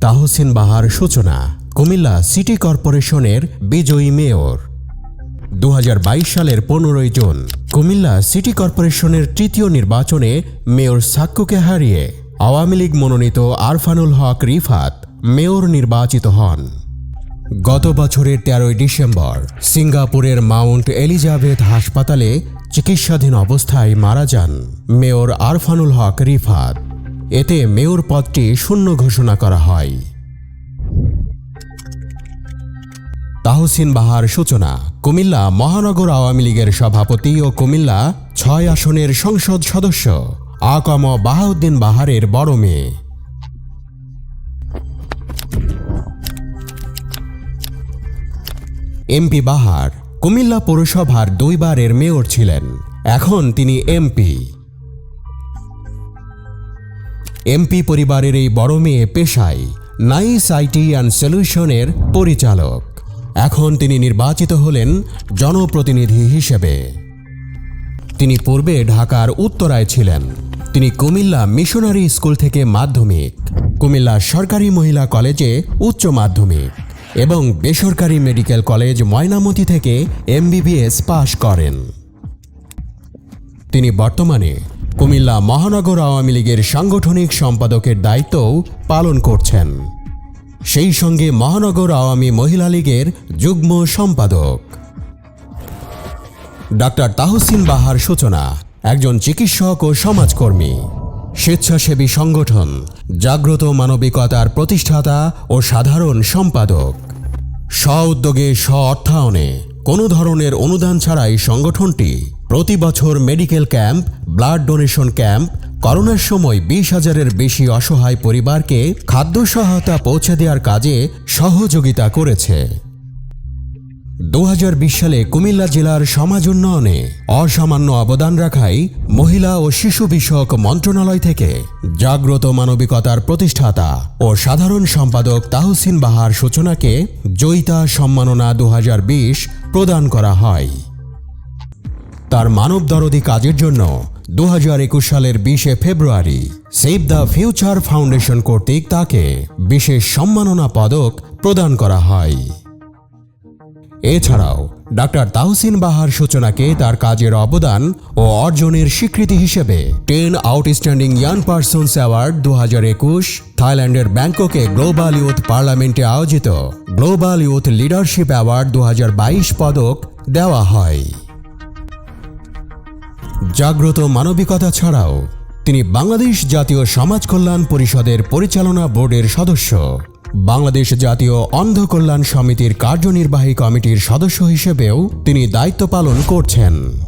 তাহসিন বাহার সূচনা, কুমিল্লা সিটি কর্পোরেশনের বিজয়ী মেয়র। দু হাজার বাইশ সালের পনেরোই জুন, কুমিল্লা সিটি কর্পোরেশনের তৃতীয় নির্বাচনে মেয়র সাক্কুকে হারিয়ে আওয়ামী লীগ মনোনীত আরফানুল হক রিফাত মেয়র নির্বাচিত হন। গত বছরের তেরোই ডিসেম্বর, সিঙ্গাপুরের মাউন্ট এলিজাবেথ হাসপাতালে চিকিৎসাধীন অবস্থায় মারা যান মেয়র আরফানুল হক রিফাত। এতে মেয়র পদটি শূন্য ঘোষণা করা হয়। তাহসিন বাহার সূচনা, কুমিল্লা মহানগর আওয়ামী লীগের সভাপতি ও কুমিল্লা ছয় আসনের সংসদ সদস্য, আকম বাহাউদ্দিন বাহারের বড় মেয়ে। এমপি বাহার, কুমিল্লা পৌরসভার দুইবারের মেয়র ছিলেন। এখন তিনি এমপি। এমপি পরিবারের এই বড় মেয়ে পেশায় নাইস আইটি অ্যান্ড সলিউশনের পরিচালক। এখন তিনি নির্বাচিত হলেন জনপ্রতিনিধি হিসেবে। তিনি পূর্বে ঢাকার উত্তরায় ছিলেন। তিনি কুমিল্লা মিশনারি স্কুল থেকে মাধ্যমিক, কুমিল্লা সরকারি মহিলা কলেজে উচ্চ মাধ্যমিক এবং বেসরকারি মেডিকেল কলেজ ময়নামতি থেকে এমবিবিএস পাশ করেন। তিনি বর্তমানে কুমিল্লা মহানগর আওয়ামী লীগের সাংগঠনিক সম্পাদকের দায়িত্বও পালন করছেন। সেই সঙ্গে মহানগর আওয়ামী মহিলা লীগের যুগ্ম সম্পাদক। ডাক্তার তাহসিন বাহার সূচনা, একজন চিকিৎসক ও সমাজকর্মী, স্বেচ্ছাসেবী সংগঠন, জাগ্রত মানবিকতার প্রতিষ্ঠাতা ও সাধারণ সম্পাদক। স্ব উদ্যোগে স্ব অর্থায়নে কোনো ধরনের অনুদান ছাড়াই সংগঠনটি প্রতি বছর medical camp, blood donation camp, করোনার সময় বিশ হাজারের বেশি অসহায় পরিবারকে খাদ্য সহায়তা পৌঁছে দেওয়ার কাজে সহযোগিতা করেছে। দু হাজার বিশ সালে কুমিল্লা জেলার সমাজ উন্নয়নে অসামান্য অবদান রাখায় মহিলা ও শিশু বিষয়ক মন্ত্রণালয় থেকে জাগ্রত মানবিকতার প্রতিষ্ঠাতা ও সাধারণ সম্পাদক তাহসিন বাহার সূচনাকে জয়িতা সম্মাননা দু হাজার বিশ প্রদান করা হয়। তার মানবদরদি কাজের জন্য দু হাজার একুশ সালের বিশে ফেব্রুয়ারি সেভ দ্য ফিউচার ফাউন্ডেশন কর্তৃক তাকে বিশেষ সম্মাননা পদক প্রদান করা হয়। এছাড়াও, ডাক্তার তাহসিন বাহার সূচনাকে তার কাজের অবদান ও অর্জনের স্বীকৃতি হিসেবে ten outstanding young persons award দু হাজার একুশ থাইল্যান্ডের ব্যাংককে গ্লোবাল ইউথ পার্লামেন্টে আয়োজিত গ্লোবাল ইউথ লিডারশিপ অ্যাওয়ার্ড দু হাজার বাইশ পদক দেওয়া হয়। জাগ্রত মানবিকতা ছাড়াও তিনি বাংলাদেশ জাতীয় সমাজ কল্যাণ পরিষদের পরিচালনা বোর্ডের সদস্য। বাংলাদেশ জাতীয় অন্ধ কল্যাণ সমিতির কার্যনির্বাহী কমিটির সদস্য হিসেবেও তিনি দায়িত্ব পালন করছেন।